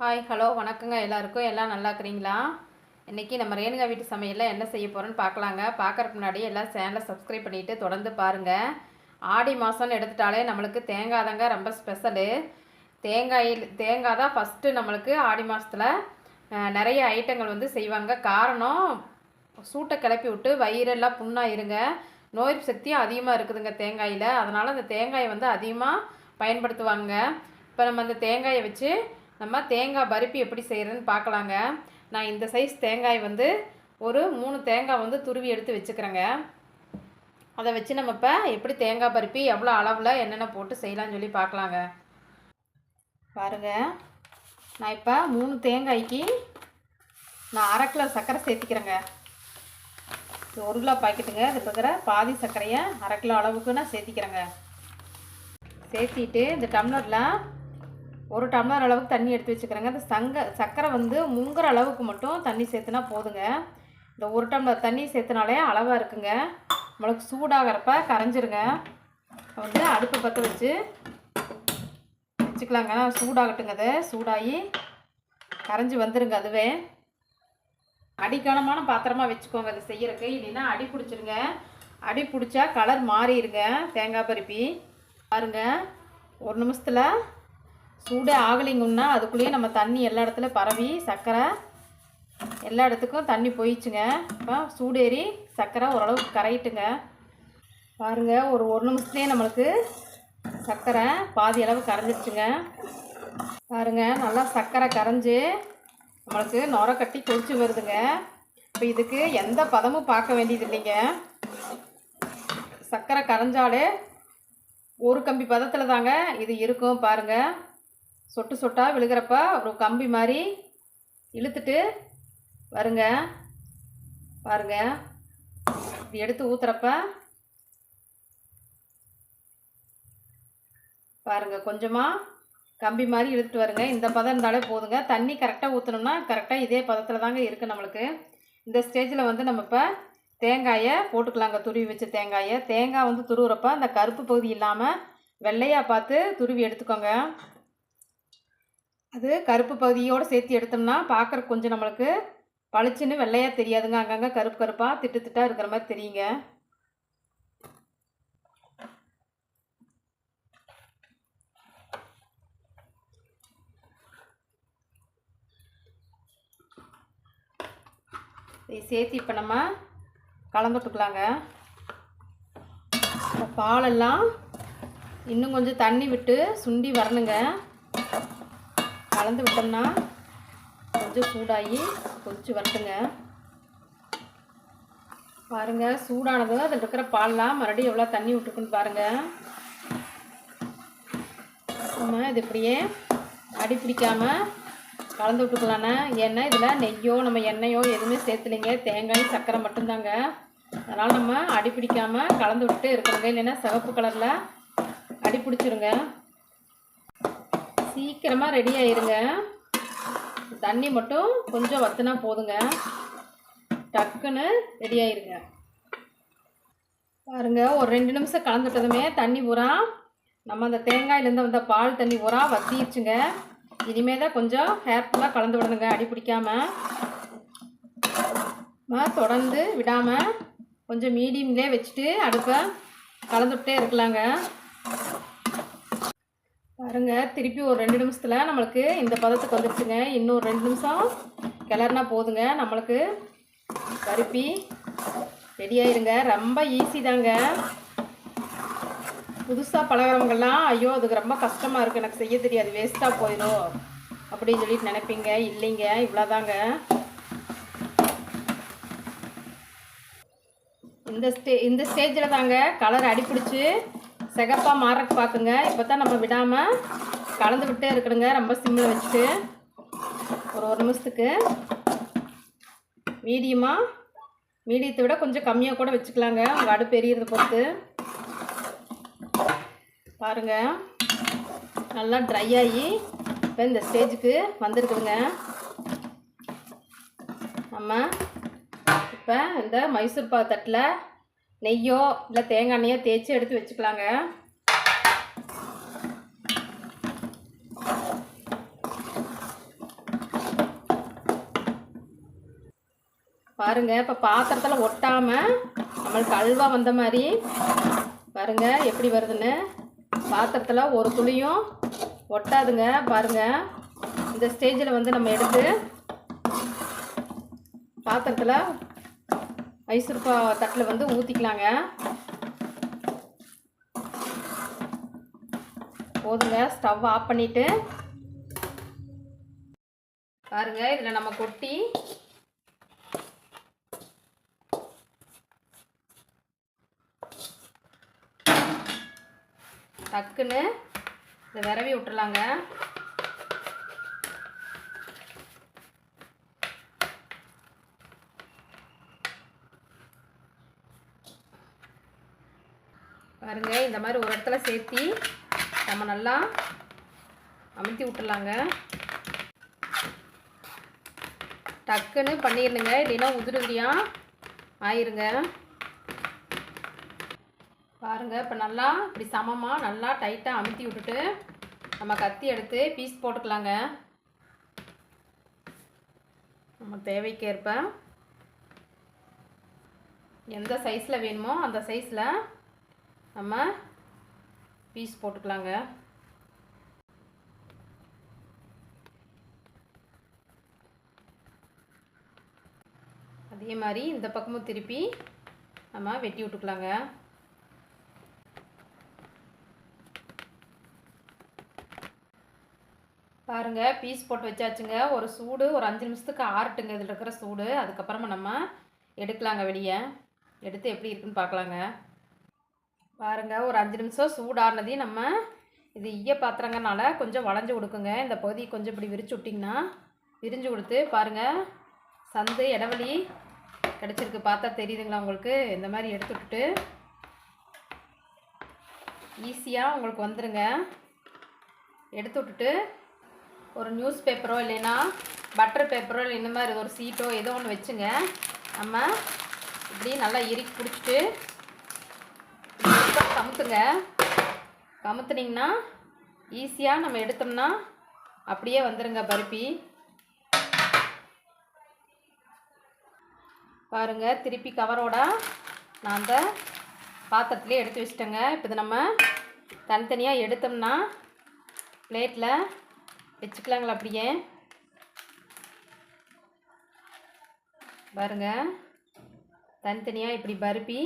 Hi hello வணக்கங்க எல்லாருக்கும்? எல்லாம் நல்லா இருக்கிறீங்களா? இன்றைக்கி நம்ம ரேணுகா வீட்டு சமையலில் என்ன செய்ய போகிறோன்னு பார்க்கலாங்க. பார்க்குறக்கு முன்னாடி எல்லாம் சேனலை சப்ஸ்கிரைப் பண்ணிவிட்டு தொடர்ந்து பாருங்கள் ஆடி மாதம்னு எடுத்துட்டாலே நம்மளுக்கு தேங்காய் தாங்க ரொம்ப ஸ்பெஷலு தேங்காயில் தேங்காய் தான் ஃபஸ்ட்டு நம்மளுக்கு ஆடி மாதத்தில் நிறைய ஐட்டங்கள் வந்து செய்வாங்க. காரணம் சூட்டை கிளப்பி விட்டு வயிறெல்லாம் புண்ணாக இருங்க நோய் சக்தியும் அதிகமாக இருக்குதுங்க தேங்காயில். அதனால் அந்த தேங்காயை வந்து அதிகமாக பயன்படுத்துவாங்க. இப்போ நம்ம அந்த தேங்காயை வச்சு நம்ம தேங்காய் பருப்பி எப்படி செய்கிறதுன்னு பார்க்கலாங்க. நான் இந்த சைஸ் தேங்காய் வந்து ஒரு மூணு தேங்காய் வந்து துருவி எடுத்து வச்சுக்கிறேங்க. அதை வச்சு நம்ம இப்போ எப்படி தேங்காய் பருப்பி எவ்வளோ அளவில் என்னென்ன போட்டு செய்யலாம்னு சொல்லி பார்க்கலாங்க. பாருங்க. நான் இப்போ மூணு தேங்காய்க்கு நான் அரை கிலோ சர்க்கரை சேர்த்திக்கிறேங்க. இது ஒரு கிலோ பாக்கெட்டுங்க. இது இருக்கிற பாதி சர்க்கரையை அரை கிலோ அளவுக்கு நான் சேர்த்திக்கிறேங்க. சேர்த்திட்டு இந்த டம்ளரில் ஒரு டம்ளர் அளவுக்கு தண்ணி எடுத்து வச்சுக்கிறேங்க. அந்த சங்க சர்க்கரை வந்து முங்குற அளவுக்கு மட்டும் தண்ணி சேர்த்துனா போதுங்க. இந்த ஒரு டம்ளர் தண்ணி சேர்த்துனாலே அளவாக இருக்குங்க. நம்மளுக்கு சூடாகிறப்ப கரைஞ்சிருங்க. வந்து அடுப்பு பற்ற வச்சு வச்சுக்கலாங்க. சூடாகட்டுங்க அது. சூடாகி கரைஞ்சி வந்துடுங்க அதுவே. அடிக்கனமான பாத்திரமாக வச்சுக்கோங்க அது செய்யறதுக்கு. இல்லைன்னா அடி பிடிச்சிருங்க. அடி பிடிச்சா கலர் மாறிடுங்க. தேங்காய் பருப்பி. பாருங்க. ஒரு நிமிஷத்தில் சூடே ஆகலிங்கன்னா அதுக்குள்ளேயே நம்ம தண்ணி எல்லா இடத்துல பரவி சர்க்கரை எல்லா இடத்துக்கும் தண்ணி போயிடுச்சுங்க. இப்போ சூடேறி சர்க்கரை ஓரளவுக்கு கரையிட்டுங்க. பாருங்க ஒரு ஒரு நிமிஷத்துலேயே நம்மளுக்கு சர்க்கரை பாதி அளவு கரைஞ்சிருச்சுங்க. பாருங்க நல்லா சர்க்கரை கரைஞ்சி நம்மளுக்கு நுர கட்டி கொதிச்சு வருதுங்க. இப்போ இதுக்கு எந்த பதமும் பார்க்க வேண்டியது இல்லைங்க. சர்க்கரை கரைஞ்சாலே ஒரு கம்பி பதத்தில் தாங்க இது இருக்கும் பாருங்கள் சொட்டு சொட்டாக விழுகிறப்ப ஒரு கம்பி மாதிரி இழுத்துட்டு வருங்க. பாருங்க. இது எடுத்து ஊற்றுறப்ப பாருங்க கொஞ்சமாக கம்பி மாதிரி இழுத்துட்டு வருங்க. இந்த பதம் இருந்தாலே போதுங்க. தண்ணி கரெக்டாக ஊற்றணும்னா கரெக்டாக இதே பதத்தில் தாங்க இருக்குது நம்மளுக்கு. இந்த ஸ்டேஜில் வந்து நம்ம இப்போ தேங்காயை போட்டுக்கலாங்க. துருவி வச்ச தேங்காயை. தேங்காய் வந்து துருவுறப்ப அந்த கருப்பு பகுதி இல்லாமல் வெள்ளையாக பார்த்து துருவி எடுத்துக்கோங்க. அது கருப்பு பகுதியோடு சேர்த்து எடுத்தோம்னா பார்க்குற கொஞ்சம் நம்மளுக்கு பளிச்சுன்னு வெள்ளையாக தெரியாதுங்க. அங்கங்கே கருப்பு கருப்பாக திட்டு திட்டாக இருக்கிற மாதிரி தெரியுங்க. இதை சேர்த்து இப்போ நம்ம கலந்து விட்டுக்கலாங்க. பாலெல்லாம் இன்னும் கொஞ்சம் தண்ணி விட்டு சுண்டி வரணுங்க. கலந்து விட்டோம்னா கொஞ்சம் சூடாகி கொதிச்சு வரட்டுங்க. பாருங்க சூடானதும் அதில் இருக்கிற பால்லாம் மறுபடியும் எவ்வளோ தண்ணி விட்டுருக்குன்னு பாருங்க. நம்ம இது இப்படியே அடி பிடிக்காமல் கலந்து விட்டுக்கலாண்ணே ஏன்னா இதில் நெய்யோ நம்ம எண்ணெயோ எதுவுமே சேர்த்துலைங்க. தேங்காய் சர்க்கரை மட்டும்தாங்க. அதனால் நம்ம அடி பிடிக்காமல் கலந்து விட்டு இருக்கணுங்க. இல்லைன்னா சிவப்பு கலரில் அடி பிடிச்சிருங்க. சீக்கிரமாக ரெடி ஆயிருங்க. தண்ணி மட்டும் கொஞ்சம் வத்துனா போதுங்க. டக்குன்னு ரெடி ஆயிருங்க. பாருங்க ஒரு ரெண்டு நிமிஷம் கலந்துட்டதுமே தண்ணி பூரா நம்ம அந்த தேங்காயிலேருந்து வந்த பால் தண்ணி பூரா வத்திடுச்சுங்க இனிமே தான் கொஞ்சம் ஹேர்ஃபுல்லாக கலந்து விடணுங்க அடி பிடிக்காமல் தொடர்ந்து விடாமல் கொஞ்சம் மீடியம்லேயே வச்சுட்டு அடுப்பை கலந்துக்கிட்டே இருக்கலாங்க. பாருங்க திருப்பி ஒரு ரெண்டு நிமிஷத்தில் நம்மளுக்கு இந்த பதத்துக்கு வந்துடுச்சுங்க இன்னும் ரெண்டு நிமிஷம் கிளறுனா போதுங்க. நம்மளுக்கு பருப்பி ரெடியாயிருங்க ரொம்ப ஈஸி தாங்க. புதுசாக பழகிறவங்கெல்லாம் ஐயோ அதுக்கு ரொம்ப கஷ்டமாக இருக்குது எனக்கு செய்ய தெரியாது. வேஸ்ட்டாக போயிடும் அப்படின்னு சொல்லிட்டு நினைப்பீங்க. இல்லைங்க. இவ்வளோதாங்க இந்த ஸ்டே இந்த ஸ்டேஜில் தாங்க கலர் அடிப்பிடிச்சு சிகப்பாக மாறக்கு பார்க்குங்க. இப்போ தான் நம்ம விடாமல் கலந்து விட்டே இருக்கணுங்க. ரொம்ப சிம்மில் வச்சுட்டு ஒரு ஒரு நிமிஷத்துக்கு. மீடியமாக மீடியத்தை விட கொஞ்சம் கம்மியாக கூட வச்சுக்கலாங்க. உங்கள் அடுப்பு எரியறதை பொறுத்து. பாருங்க. நல்லா ட்ரை ஆகி இப்போ இந்த ஸ்டேஜுக்கு வந்திருக்குதுங்க. நம்ம இப்போ இந்த மைசூர் பாக்கு தட்டில் நெய்யோ இல்லை தேங்காய் எண்ணெயோ தேய்ச்சி எடுத்து வச்சுக்கலாங்க. பாருங்க இப்போ பாத்திரத்தில் ஒட்டாமல் நம்மளுக்கு அல்வா வந்த மாதிரி பாருங்க எப்படி வருதுன்னு. பாத்திரத்தில் ஒரு துளியும் ஒட்டாதுங்க பாருங்க. இந்த ஸ்டேஜில் வந்து நம்ம எடுத்து பாத்திரத்தில் மைசூர்பா தட்டில் வந்து ஊற்றிக்கலாங்க போதுங்க ஸ்டவ் ஆஃப் பண்ணிவிட்டு பாருங்க இதில் நம்ம கொட்டி. டக்குன்னு இதை விரவி விட்டுலாங்க பாருங்க இந்த மாதிரி ஒரு இடத்துல சேர்த்தி நம்ம நல்லா அமுத்தி விட்டுலாங்க டக்குன்னு பண்ணிடணுங்க இல்லைன்னா உதிரி உதிரியாக ஆயிருங்க. பாருங்க இப்போ நல்லா இப்படி சமமாக நல்லா டைட்டாக அமுத்தி விட்டுட்டு நம்ம கத்தி எடுத்து பீஸ் போட்டுக்கலாங்க. நம்ம தேவைக்கேற்ப எந்த சைஸில் வேணுமோ அந்த சைஸில் நம்ம பீஸ் போட்டுக்கலாங்க. அதே மாதிரி இந்த பக்கமும் திருப்பி நம்ம வெட்டி விட்டுக்கலாங்க. பாருங்க பீஸ் போட்டு வச்சாச்சுங்க. ஒரு சூடு ஒரு அஞ்சு நிமிஷத்துக்கு ஆறட்டுங்க. இதில் இருக்கிற சூடு. அதுக்கப்புறமா நம்ம எடுக்கலாங்க வெளியே. எடுத்து எப்படி இருக்குன்னு பார்க்கலாங்க. பாருங்கள் ஒரு அஞ்சு நிமிஷம் சூடானதையும் நம்ம இது ஈய பாத்திரங்கனால கொஞ்சம் வளைஞ்சு கொடுக்குங்க. இந்த பகுதி கொஞ்சம் இப்படி விரிச்சு விட்டிங்கன்னா விரிஞ்சு கொடுத்து பாருங்கள் சந்து இடவெளி கிடச்சிருக்கு. பார்த்தா தெரியுதுங்களா உங்களுக்கு? இந்த மாதிரி எடுத்து விட்டுட்டு ஈஸியாக உங்களுக்கு வந்துடுங்க எடுத்து விட்டுட்டு ஒரு நியூஸ் பேப்பரோ இல்லைன்னா பட்டர் பேப்பரோ இல்லை இந்த மாதிரி ஒரு சீட்டோ ஏதோ ஒன்று வச்சுங்க. நம்ம இப்படி நல்லா இறுக்கி பிடிச்சிட்டு கமுத்துங்க கமுத்துனிங்கன்னா ஈஸியாக நம்ம எடுத்தோம்னா அப்படியே வந்துடுங்க பருப்பி. பாருங்க திருப்பி கவரோட நான் அந்த பாத்திரத்துலேயே எடுத்து வச்சிட்டேங்க. இப்போ இது நம்ம தனித்தனியாக எடுத்தோம்னா பிளேட்டில் வச்சுக்கலாங்களா அப்படியே? பாருங்க தனித்தனியாக இப்படி பருப்பி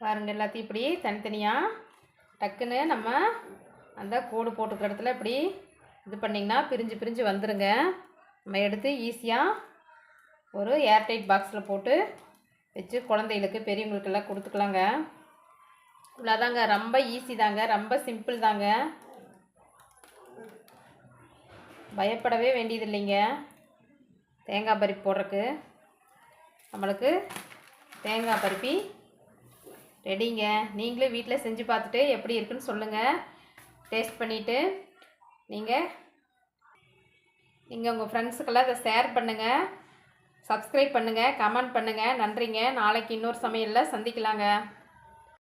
பாருங்கள் எல்லாத்தையும் இப்படி தனித்தனியாக டக்குன்னு நம்ம அந்த கோடு போட்டுக்கிற இடத்துல இப்படி இது பண்ணிங்கன்னா பிரிஞ்சு பிரிஞ்சு வந்துடுங்க நம்ம எடுத்து ஈஸியாக ஒரு ஏர்டைட் பாக்ஸில் போட்டு வச்சு குழந்தைகளுக்கு பெரியவங்களுக்கெல்லாம் கொடுத்துக்கலாங்க. இவ்வளோதாங்க ரொம்ப ஈஸி தாங்க ரொம்ப சிம்பிள் தாங்க. பயப்படவே வேண்டியது இல்லைங்க தேங்காய் பருப்பு போடுறக்கு நம்மளுக்கு தேங்காய் பருப்பி ரெடிங்க. நீங்களும் வீட்டில் செஞ்சு பார்த்துட்டு எப்படி இருக்குன்னு சொல்லுங்கள் டேஸ்ட் பண்ணிவிட்டு நீங்கள் நீங்கள் உங்கள் ஃப்ரெண்ட்ஸுக்கெல்லாம் இதை ஷேர் பண்ணுங்கள் சப்ஸ்கிரைப் பண்ணுங்கள் கமெண்ட் பண்ணுங்கள் நன்றிங்க. நாளைக்கு இன்னொரு சமையலில் சந்திக்கலாங்க.